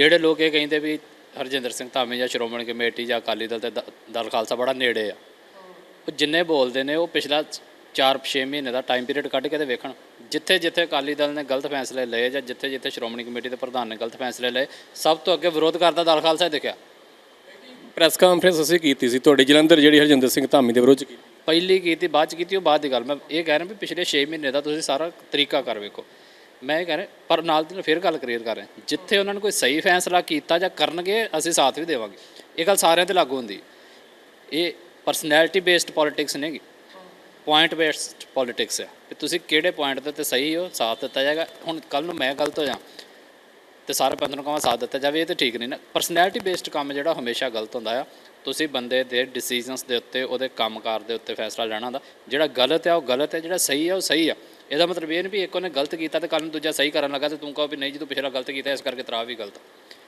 ਜਿਹੜੇ ਲੋਕ ਇਹ ਕਹਿੰਦੇ ਵੀ ਹਰਜਿੰਦਰ ਸਿੰਘ ਧਾਮੀ ਜਾਂ ਸ਼੍ਰੋਮਣੀ ਕਮੇਟੀ ਜਾਂ ਅਕਾਲੀ ਦਲ ਤੇ ਦਲ ਖਾਲਸਾ ਬੜਾ ਨੇੜੇ ਆ। ਉਹ ਜਿੰਨੇ ਬੋਲਦੇ ਨੇ ਉਹ ਪਿਛਲਾ 4-6 ਮਹੀਨੇ ਦਾ ਟਾਈਮ ਪੀਰੀਅਡ ਕੱਢ ਕੇ ਤੇ ਵੇਖਣ। ਜਿੱਥੇ ਜਿੱਥੇ ਅਕਾਲੀ ਦਲ ਨੇ ਗਲਤ ਫੈਸਲੇ ਲਏ ਜਾਂ ਜਿੱਥੇ ਜਿੱਥੇ ਸ਼੍ਰੋਮਣੀ ਕਮੇਟੀ ਦੇ ਪ੍ਰਧਾਨ ਨੇ ਗਲਤ ਫੈਸਲੇ ਲਏ ਸਭ ਤੋਂ ਅੱਗੇ ਵਿਰੋਧ ਕਰਦਾ ਦਲ ਖਾਲਸਾ ਹੀ ਦਿਖਿਆ। ਪ੍ਰੈਸ ਕਾਨਫਰੰਸ ਅਸੀਂ ਕੀਤੀ ਸੀ ਤੁਹਾਡੇ ਜਲੰਧਰ ਜਿਹੜੀ ਹਰਜਿੰਦਰ ਸਿੰਘ ਧਾਮੀ ਦੇ ਵਿਰੋਧ ਚ ਕੀਤੀ। ਪਹਿਲੀ ਕੀਤੀ ਬਾਅਦ ਚ ਕੀਤੀ ਉਹ ਬਾਅਦ ਦੀ ਗੱਲ। ਮੈਂ ਇਹ ਕਹਿ ਰਿਹਾ ਵੀ ਪਿਛਲੇ 6 ਮਹੀਨੇ ਦਾ ਤੁਸੀਂ ਸਾਰਾ ਤਰੀਕਾ ਕਰ ਵੇਖੋ। ਮੈਂ ਇਹ ਕਹਿ ਰਿਹਾ, ਪਰ ਨਾਲ ਦੀ ਨਾਲ ਫਿਰ ਗੱਲ ਕਲੀਅਰ ਕਰ ਰਿਹਾ। ਜਿੱਥੇ ਉਹਨਾਂ ਨੇ ਕੋਈ ਸਹੀ ਫੈਸਲਾ ਕੀਤਾ ਜਾਂ ਕਰਨਗੇ, ਅਸੀਂ ਸਾਥ ਵੀ ਦੇਵਾਂਗੇ। ਇਹ ਗੱਲ ਸਾਰਿਆਂ ਤੇ ਲਾਗੂ ਹੁੰਦੀ। ਇਹ ਪਰਸਨੈਲਿਟੀ ਬੇਸਡ ਪੋਲਿਟਿਕਸ ਨਹੀਂਗੀ ਪੁਆਇੰਟ ਬੇਸਡ ਪੋਲਿਟਿਕਸ ਹੈ ਕਿ ਤੁਸੀਂ ਕਿਹੜੇ ਪੁਆਇੰਟ ਦੇ ਉੱਤੇ ਸਹੀ ਹੋ, ਸਾਥ ਦਿੱਤਾ ਜਾਏਗਾ। ਹੁਣ ਕੱਲ ਨੂੰ ਮੈਂ ਗਲਤ ਹੋ ਜਾ ਤੇ ਸਾਰੇ ਬੰਦੇ ਨੂੰ ਕਹਾਂ ਸਾਥ ਦਿੱਤਾ ਜਾਵੇ, ਇਹ ਤੇ ਠੀਕ ਨਹੀਂ ਨਾ। ਪਰਸਨੈਲਿਟੀ ਬੇਸਡ ਕੰਮ ਜਿਹੜਾ ਹਮੇਸ਼ਾ ਗਲਤ ਹੁੰਦਾ ਆ। ਤੁਸੀਂ ਬੰਦੇ ਦੇ ਡਿਸੀਜਨਸ ਦੇ ਉੱਤੇ, ਉਹਦੇ ਕੰਮਕਾਰ ਦੇ ਉੱਤੇ ਫੈਸਲਾ ਲੈਣਾ ਹੁੰਦਾ ਜਿਹੜਾ ਗਲਤ ਹੈ ਉਹ ਗਲਤ ਹੈ। ਜਿਹੜਾ ਸਹੀ ਹੈ ਉਹ ਸਹੀ ਆ। ਇਹਦਾ ਮਤਲਬ ਇਹ ਨਹੀਂ ਵੀ ਇੱਕ ਉਹਨੇ ਗਲਤ ਕੀਤਾ ਤੇ ਕੱਲ ਨੂੰ ਦੂਜਾ ਸਹੀ ਕਰਨ ਲੱਗਾ ਤੇ ਤੂੰ ਕਹੋ ਵੀ ਨਹੀਂ ਜੀ, ਤੂੰ ਪਿਛਲਾ ਗਲਤ ਕੀਤਾ, ਇਸ ਕਰਕੇ ਤਰਾ ਵੀ ਗਲਤ